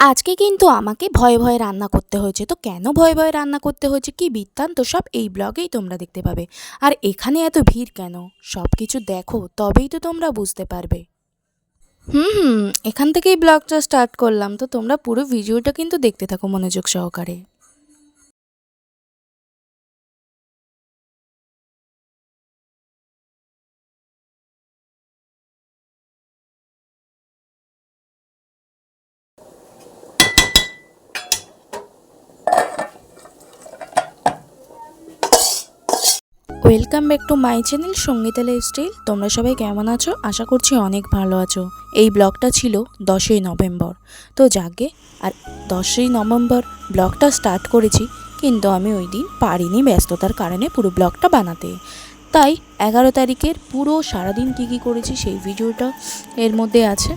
আজকে কিন্তু আমাকে ভয়ে ভয়ে রান্না করতে হয়েছে। তো কেন ভয়ে ভয়ে রান্না করতে হয়েছে? কি বৃত্তান্ত? সব এই ব্লগেই তোমরা দেখতে পাবে। আর এখানে এত ভিড় কেন? সব কিছু দেখো, তবেই তো তোমরা বুঝতে পারবে। হুম হুম, এখান থেকেই ব্লগটা স্টার্ট করলাম। তো তোমরা পুরো ভিডিওটা কিন্তু দেখতে থাকো মনোযোগ সহকারে। Welcome back to my channel Sangeeta lifestyle তোমরা সবাই কেমন আছো? আশা করছি অনেক ভালো আছো। এই ব্লগটা ছিল দশই নভেম্বর। তো যাকে, আর দশই নভেম্বর ব্লগটা স্টার্ট করেছি, কিন্তু আমি ওই দিন পারিনি ব্যস্ততার কারণে পুরো ব্লগটা বানাতে। তাই এগারো তারিখের পুরো সারাদিন কী কী করেছি সেই ভিডিওটা এর মধ্যে আছে।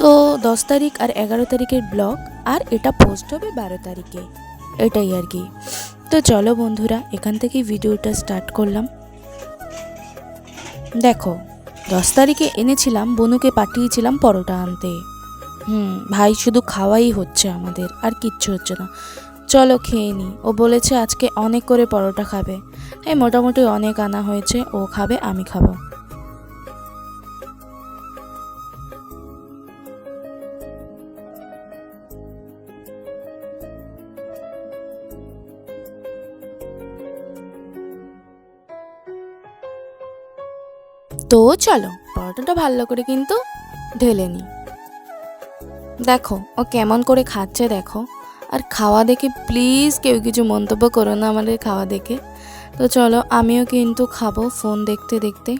তো দশ তারিখ আর এগারো তারিখের ব্লগ, আর এটা পোস্ট হবে বারো তারিখে। এটাই আর কি। তো চলো বন্ধুরা, এখান থেকেই ভিডিওটা স্টার্ট করলাম। দেখো, দশ তারিখে এনেছিলাম, বনুকে পাঠিয়েছিলাম পরোটা আনতে। হুম, ভাই শুধু খাওয়াই হচ্ছে আমাদের, আর কিচ্ছু হচ্ছে না। চলো খেয়ে নি। ও বলেছে আজকে অনেক করে পরোটা খাবে। এই মোটামুটি অনেক আনা হয়েছে, ও খাবে, আমি খাব। তো চলো, পরোটাটা ভালো করে কিন্তু ঢেলে নিই। দেখো, ও কেমন করে খাচ্ছে দেখো। আর খাওয়া দেখে প্লিজ কেউ কিছু মন্তব্য করো না আমাদের খাওয়া দেখে। তো চলো, আমিও কিন্তু খাব ফোন দেখতে দেখতে।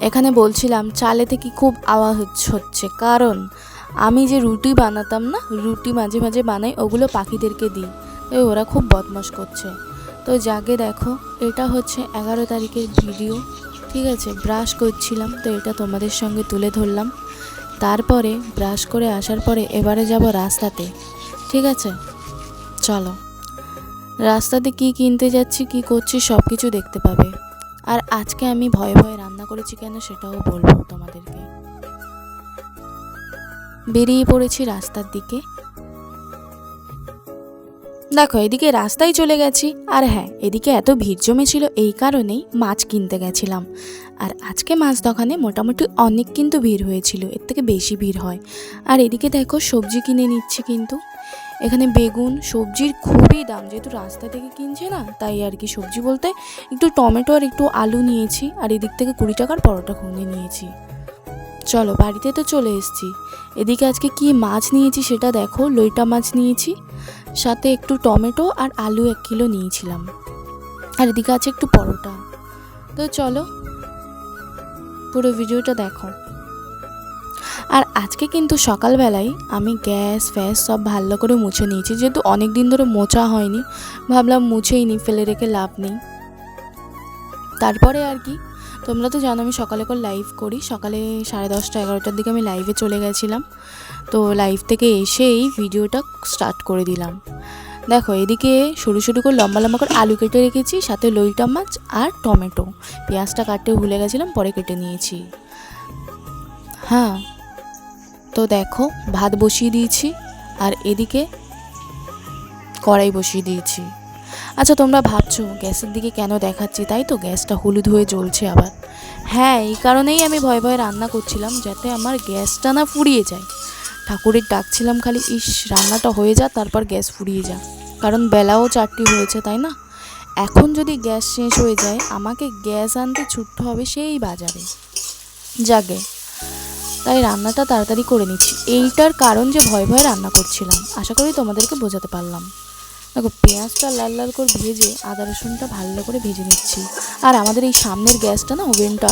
এখানে বলছিলাম, চালে থেকে খুব আওয়াজ হচ্ছে কারণ আমি যে রুটি বানাতাম না, রুটি মাঝে মাঝে বানাই, ওগুলো পাখিদেরকে দিই। ওরা খুব বদমাস করছে। তো জাগে দেখো, এটা হচ্ছে এগারো তারিখের ভিডিও। ঠিক আছে ব্রাশ করছিলাম, তো এটা তোমাদের সঙ্গে তুলে ধরলাম। তারপরে ব্রাশ করে আসার পরে এবারে যাব রাস্তাতে। ঠিক আছে? চলো। রাস্তাতে কি কিনতে যাচ্ছি, কি করছি সব কিছু দেখতে পাবে। আর আজকে আমি ভয়ে ভয়ে রান্না করেছি কেন সেটাও বলব তোমাদেরকে। বেরিয়ে পড়েছি রাস্তার দিকে। দেখো, এদিকে রাস্তায় চলে গেছি। আর হ্যাঁ এদিকে এত ভিড় জমেছিল, এই কারণেই মাছ কিনতে গেছিলাম। আর আজকে মাছ দোকানে মোটামুটি অনেক কিন্তু ভিড় হয়েছিল, এর থেকে বেশি ভিড় হয়। আর এদিকে দেখো, সবজি কিনে নিচ্ছি কিন্তু। এখানে বেগুন, সবজির খুবই দাম। যেহেতু রাস্তা থেকে কিনছে না, তাই আর কি সবজি বলতে একটু টমেটো আর একটু আলু নিয়েছি। আর এদিক থেকে কুড়ি টাকার পরোটা খুঁজে নিয়েছি। চলো, বাড়িতে তো চলে এসেছি। এদিকে আজকে কি মাছ নিয়েছি সেটা দেখো, লইটা মাছ নিয়েছি। সাথে একটু টমেটো আর আলু এক কিলো নিয়েছিলাম। আর এদিকে আছে একটু পরোটা। তো চলো, পুরো ভিডিওটা দেখো। আর আজকে কিন্তু সকালবেলায় আমি গ্যাস, ফ্যাস সব ভালো করে মুছে নিয়েছি। যেহেতু অনেক দিন ধরে মোছা হয়নি, ভাবলাম মুছেই নি, ফেলে রেখে লাভ নেই। তারপরে আর কি তোমরা তো জানো আমি সকালে করে লাইভ করি। সকালে সাড়ে দশটা, এগারোটার দিকে আমি লাইভে চলে গেছিলাম। তো লাইভ থেকে এসেই ভিডিওটা স্টার্ট করে দিলাম। দেখো, এদিকে সরু সরু করে লম্বা লম্বা করে আলু কেটে রেখেছি, সাথে লইটা মাছ আর টমেটো। পেঁয়াজটা কাটতে ভুলে গেছিলাম, পরে কেটে নিয়েছি। হ্যাঁ তো দেখো, ভাত বসিয়ে দিয়েছি আর এদিকে কড়াই বসিয়ে দিয়েছি। আচ্ছা তোমরা ভাবছ, গ্যাসের দিকে কেন দেখাচ্ছি? তাই তো গ্যাসটা হলুদ হয়ে জ্বলছে আবার। হ্যাঁ এই কারণেই আমি ভয়ে ভয়ে রান্না করছিলাম, যাতে আমার গ্যাসটা না ফুরিয়ে যায়। ঠাকুরের ডাকছিলাম খালি, ইস, রান্নাটা হয়ে যা তারপর গ্যাস ফুরিয়ে যা কারণ বেলাও চারটি হয়েছে, তাই না? এখন যদি গ্যাস শেষ হয়ে যায়, আমাকে গ্যাস আনতে ছুটতে হবে সেই বাজারে। জাগে তাই রান্নাটা তাড়াতাড়ি করে নিচ্ছি। এইটার কারণ যে ভয় ভয়ে রান্না করছিলাম, আশা করি তোমাদেরকে বোঝাতে পারলাম। দেখো, পেঁয়াজটা লাল লাল করে ভেজে আদা রসুনটা ভালো করে ভেজে নিচ্ছি। আর আমাদের এই সামনের গ্যাসটা না, ওভেনটা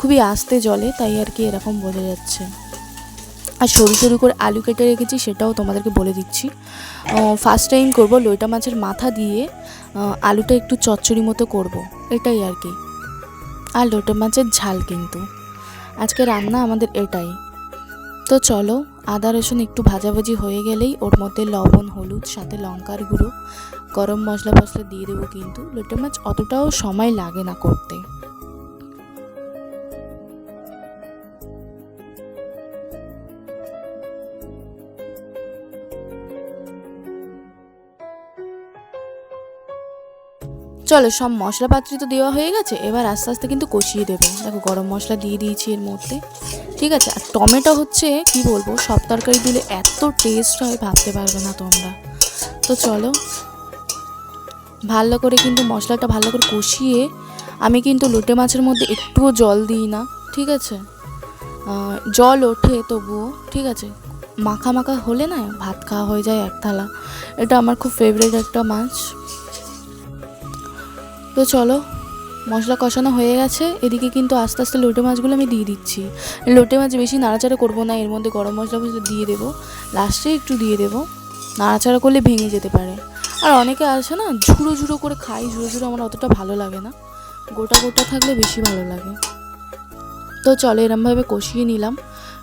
খুবই আস্তে জলে তাই আর কি এরকম বোঝা যাচ্ছে। আর সরু সরু করে আলু কেটে রেখেছি, সেটাও তোমাদেরকে বলে দিচ্ছি। ফার্স্ট টাইম করব লইটা মাছের মাথা দিয়ে আলুটা একটু চচ্চড়ি মতো করব, এটাই আর কি। আর লোটা মাছের ঝাল কিন্তু। আজকে রান্না আমাদের এটাই। তো চলো, আদা, রসুন একটু ভাজাভাজি হয়ে গেলেই ওর মধ্যে লবণ, হলুদ, সাথে লঙ্কার গুঁড়ো, গরম মশলা ফসলা দিয়ে দেবো কিন্তু। লোটে মাছ অতটাও সময় লাগে না করতে। চলো, সব মশলাপাত্রি তো দেওয়া হয়ে গেছে, এবার আস্তে আস্তে কিন্তু কষিয়ে দেবো। দেখো, গরম মশলা দিয়ে দিয়েছি এর মধ্যে। ঠিক আছে, আর টমেটো হচ্ছে, কি বলব, সব তরকারি দিলে এত টেস্ট হয়, ভাবতে পারবে না তোমরা। তো চলো, ভালো করে কিন্তু মশলাটা ভালো করে কষিয়ে, আমি কিন্তু লোটে মাছের মধ্যে একটুও জল দিই না, ঠিক আছে? জল ওঠে তবুও, ঠিক আছে? মাখা মাখা হলে না, ভাত খাওয়া হয়ে যায় এক থালা এটা আমার খুব ফেভারিট একটা মাছ। তো চলো, মশলা কষানো হয়ে গেছে। এদিকে কিন্তু আস্তে আস্তে লোটে মাছগুলো আমি দিয়ে দিচ্ছি। লোটে মাছ বেশি নাড়াচাড়া করব না, এর মধ্যে গরম মশলা ফসলা দিয়ে দেবো। লাস্টে একটু দিয়ে দেবো। নাড়াচাড়া করলে ভেঙে যেতে পারে। আর অনেকে আছে না, ঝুড়ো ঝুড়ো করে খাই, ঝুড়ো ঝুড়ো আমার অতটা ভালো লাগে না। গোটা গোটা থাকলে বেশি ভালো লাগে। তো চলো, এরমভাবে কষিয়ে নিলাম।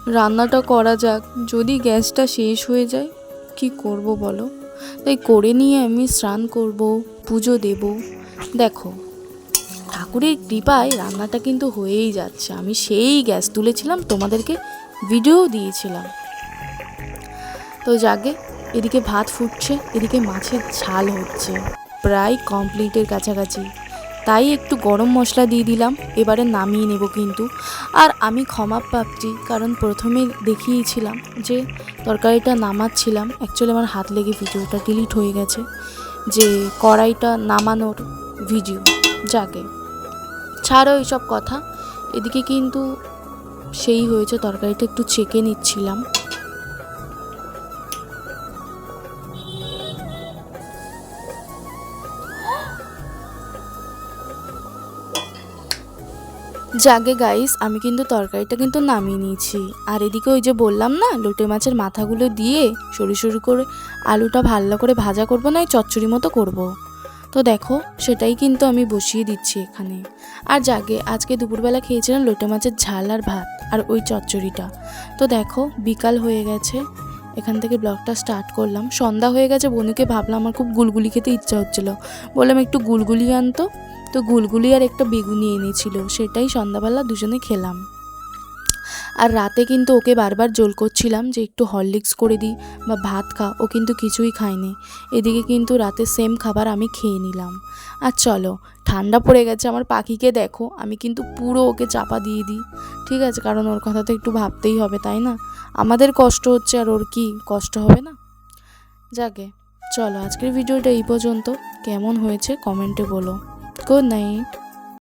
রান্নাটা করা যাক। যদি গ্যাসটা শেষ হয়ে যায়, কি করব বলো? তাই করে নিয়ে আমি স্নান করব, পুজো দেব। দেখো, ঠাকুরের কৃপায় রান্নাটা কিন্তু হয়েই যাচ্ছে। আমি সেই গ্যাস তুলেছিলাম, তোমাদেরকে ভিডিও দিয়েছিলাম। তো জাগে এদিকে ভাত ফুটছে, এদিকে মাছের ঝাল হচ্ছে। প্রায় কমপ্লিটের কাছাকাছি। তাই একটু গরম মশলা দিয়ে দিলাম, এবারে নামিয়ে নেব কিন্তু। আর আমি ক্ষমা পাচ্ছি, কারণ প্রথমে দেখিয়েছিলাম যে তরকারিটা নামাচ্ছিলাম। অ্যাকচুয়ালি আমার হাত লেগে ভিডিওটা ডিলিট হয়ে গেছে, যে কড়াইটা নামানোর ভিডিও, যাকে। ছাড়ো এইসব কথা, এদিকে কিন্তু সেই হয়েছে, তরকারিটা একটু চেকে নিচ্ছিলাম। জাগে গাইস আমি কিন্তু তরকারিটা কিন্তু নামিয়ে নিয়েছি। আর এদিকে ওই যে বললাম না, লোটে মাছের মাথাগুলো দিয়ে সরু সরু করে আলুটা ভালো করে ভাজা করব না চচ্চড়ি মতো করব। তো দেখো, সেটাই কিন্তু আমি বসিয়ে দিচ্ছি এখানে। আর জাগে, আজকে দুপুরবেলা খেয়েছিলাম লোটে মাছের ঝাল আর ভাত আর ওই চচ্চড়িটা। তো দেখো, বিকাল হয়ে গেছে। এখান থেকে ব্লগটা স্টার্ট করলাম। সন্ধ্যা হয়ে গেছে, বনুকে ভাবলাম আমার খুব গুলগুলি খেতে ইচ্ছা হচ্ছিল। বললাম, একটু গুলগুলি আনতো। তো গুলগুলি আর একটা বেগুনি এনেছিল, সেটাই সন্ধ্যাবেলা দুজনে খেলাম। আর রাতে কিন্তু ওকে বারবার জোল করছিলাম যে একটু হরলিক্স করে দিই বা ভাত খা, ও কিন্তু কিছুই খায়নি। এদিকে কিন্তু রাতে সেম খাবার আমি খেয়ে নিলাম। আর চলো, ঠান্ডা পড়ে গেছে, আমার পাখিকে দেখো, আমি কিন্তু পুরো ওকে চাপা দিয়ে দিই। ঠিক আছে, কারণ ওর কথা তো একটু ভাবতেই হবে, তাই না? আমাদের কষ্ট হচ্ছে আর ওর কি কষ্ট হবে না? যাকে, চলো, আজকের ভিডিওটা এই পর্যন্ত। কেমন হয়েছে কমেন্টে বলো। Good night